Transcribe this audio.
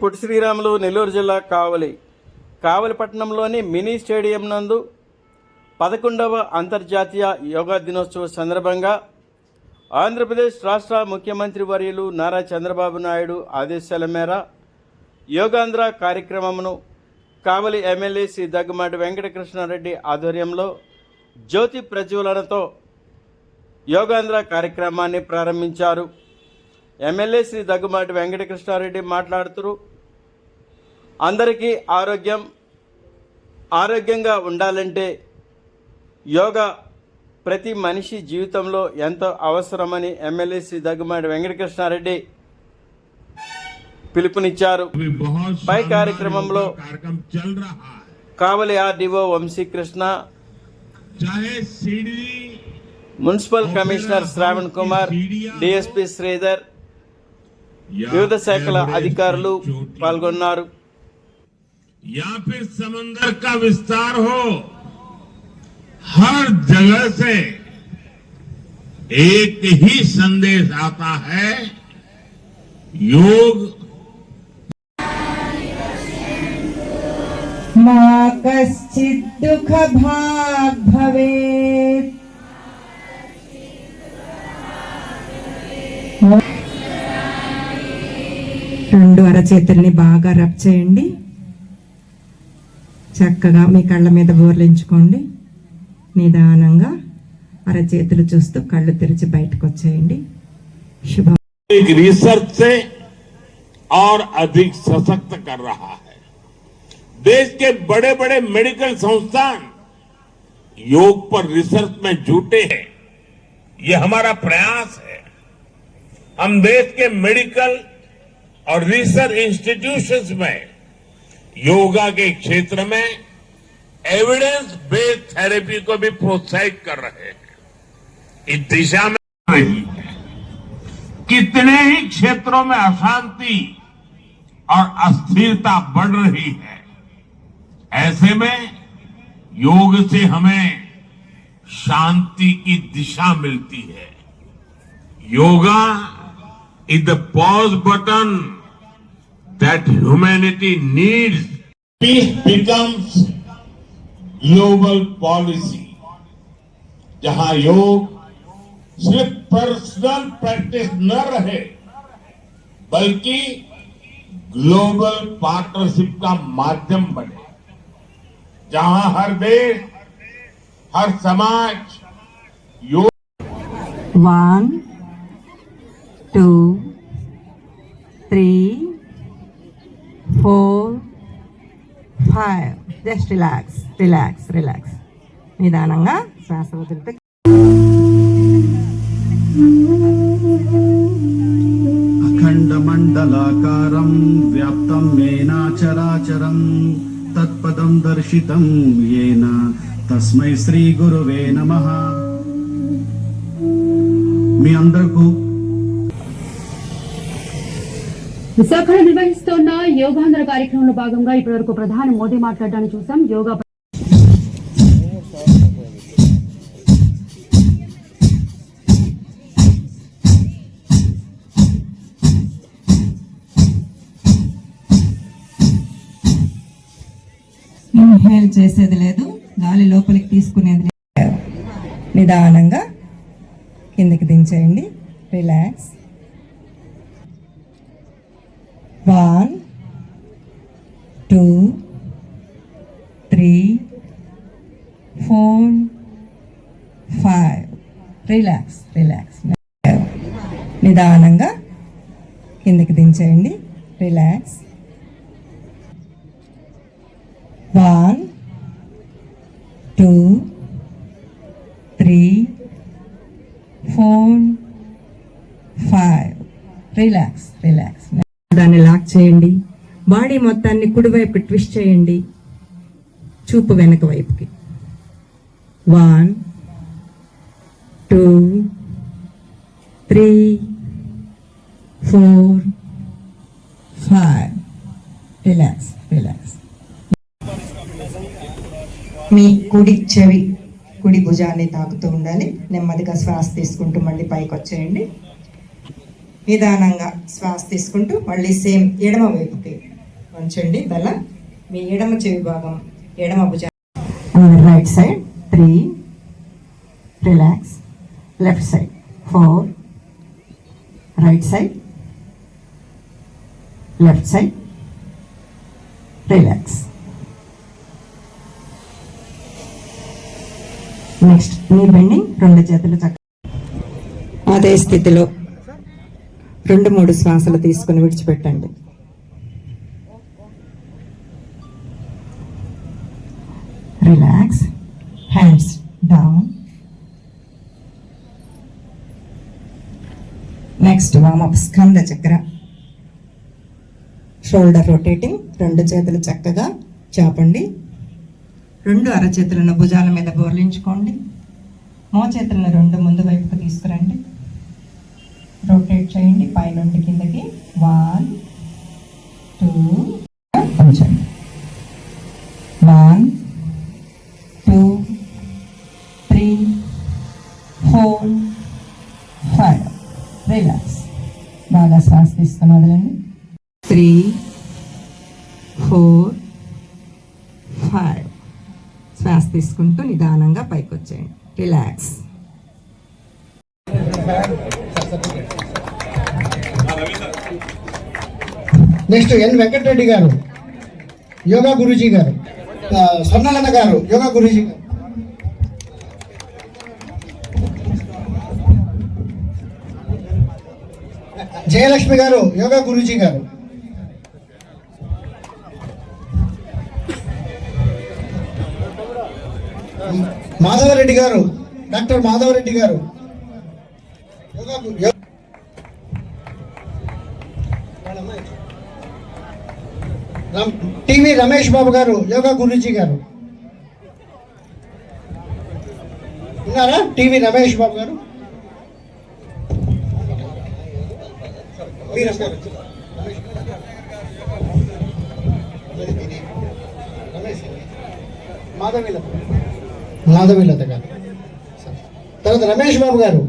పుట్టి శ్రీరాములు నెల్లూరు జిల్లా కావలి. కావలి పట్టణంలోని మినీ స్టేడియం నందు పదకొండవ అంతర్జాతీయ యోగా దినోత్సవ సందర్భంగా ఆంధ్రప్రదేశ్ రాష్ట్ర ముఖ్యమంత్రి వర్యులు నారా చంద్రబాబు నాయుడు ఆదేశాల మేర యోగాంధ్ర కార్యక్రమమును కావలి ఎమ్మెల్యే శ్రీ దగ్గమాటి వెంకటకృష్ణారెడ్డి ఆధ్వర్యంలో జ్యోతి ప్రజ్వలనతో యోగాంధ్ర కార్యక్రమాన్ని ప్రారంభించారు. ఎమ్మెల్యే శ్రీ దగ్గుమాటి వెంకటకృష్ణారెడ్డి మాట్లాడుతురు. అందరికీ ఆరోగ్యం ఆరోగ్యంగా ఉండాలంటే యోగా ప్రతి మనిషి జీవితంలో ఎంతో అవసరమని ఎమ్మెల్యే శ్రీ దగ్గుమాటి వెంకటకృష్ణారెడ్డి పిలుపునిచ్చారు. పై కార్యక్రమంలో Kavali RDO Vamsikrishna municipal commissioner Shravan Kumar DSP Sridhar వివిధ శాఖల एवरेस्ट అధికారులు की चोटी, పాల్గొన్నారు या फिर समंदर का विस्तार हो हर जगह से एक ही संदेश आता है योग मा कश्चित् दुःखभाग् भवेत् రెండు అరచేతుల్ని బాగా రబ్ చేయండి చక్కగా మీ కళ్ళ మీద బోర్లించుకోండి నిదానంగా అరచేతులు చూస్తూ కళ్ళు తెరిచి బయటకు వచ్చేయండి శుభం एक रिसर्च से और अधिक सशक्त कर रहा है देश के बड़े बड़े मेडिकल संस्थान योग पर रिसर्च में जुटे हैं ये हमारा प्रयास है हम देश के मेडिकल और रिसर्च इंस्टीट्यूशंस में योगा के क्षेत्र में एविडेंस बेस्ड थेरेपी को भी प्रोत्साहित कर रहे हैं। इस दिशा में रही है कितने ही क्षेत्रों में अशांति और अस्थिरता बढ़ रही है, ऐसे में योग से हमें शांति की दिशा मिलती है। Yoga is the pause button that humanity needs peace becomes global policy जहाँ योग सिर्फ़ पर्सनल प्रैक्टिस न रहे बल्कि ग्लोबल पार्टनरशिप का माध्यम बने। जहाँ हर देश हर समाज योग one two three four five. Just relax relax relax. నిదానంగా శ్వాస వదిలితే. అఖండమండలాకారం వ్యాప్తం మేనాచరాచరం తత్పదం దర్శితం ఏన? తస్మై శ్రీ గురువే నమ. మీ అందరికీ విశాఖలో నిర్వహిస్తున్న యోగాంధ్ర కార్యక్రమంలో భాగంగా ఇప్పటివరకు ప్రధాని మోదీ మాట్లాడడాన్ని చూసాం యోగా ఇన్హేల్ చేసేది లేదు. గాలి లోపలికి తీసుకునేది లేదు. నిదానంగా కిందకి దించేయండి. Relax. One two three four five relax relax నిదానంగా కిందకి దించేయండి. Relax one two three four five relax relax దాన్ని చేయండి. బాడీ మొత్తాన్ని కుడివైపు ట్విస్ట్ చేయండి. చూపు వెనక వైపుకి. One two three four five. Relax relax. మీ కుడి చెవి కుడి భుజాన్ని తాకుతూ ఉండాలి. నెమ్మదిగా శ్వాస తీసుకుంటూ మళ్ళీ పైకి వచ్చేయండి నిదానంగా శ్వాస తీసుకుంటూ మళ్ళీ సేమ్ ఎడమ వైపుకి వంచండి తల మీ ఎడమ చెవి భాగం ఎడమ భుజ right side three relax left side four right side left side relax next knee bending రెండు చేతులు చక్క అదే స్థితిలో రెండు మూడు శ్వాసలు తీసుకుని విడిచిపెట్టండి. Relax hands down next warmup Skanda చక్ర. షోల్డర్ రొటేటింగ్ రెండు చేతులు చక్కగా చాపండి. రెండు అరచేతులను భుజాల మీద బోర్లించుకోండి. మోచేతులను రెండు ముందు వైపుకు తీసుకురండి. రొటేట్ చేయండి పైనుండి కిందకి. వన్ టూ ఉంచండి one two three four five relax బాగా శ్వాస తీసుకుని వదలండి త్రీ ఫోర్ ఫైవ్ శ్వాస తీసుకుంటూ నిదానంగా పైకి వచ్చేయండి రిలాక్స్ నెక్స్ట్ ఎన్ వెంకటరెడ్డి గారు యోగా గురూజీ గారు ఆ, గారు యోగా గురూజీ గారు. జయలక్ష్మి గారు యోగా గురూజీ గారు. మాధవరెడ్డి గారు డాక్టర్ మాధవరెడ్డి గారు. యోగా టివి రమేష్ బాబు గారు యోగా గురూజీ గారు. ఉన్నారా టీవీ రమేష్ బాబు గారు? మాధవీలత. మాధవీలత గారు. తర్వాత రమేష్ బాబు గారు.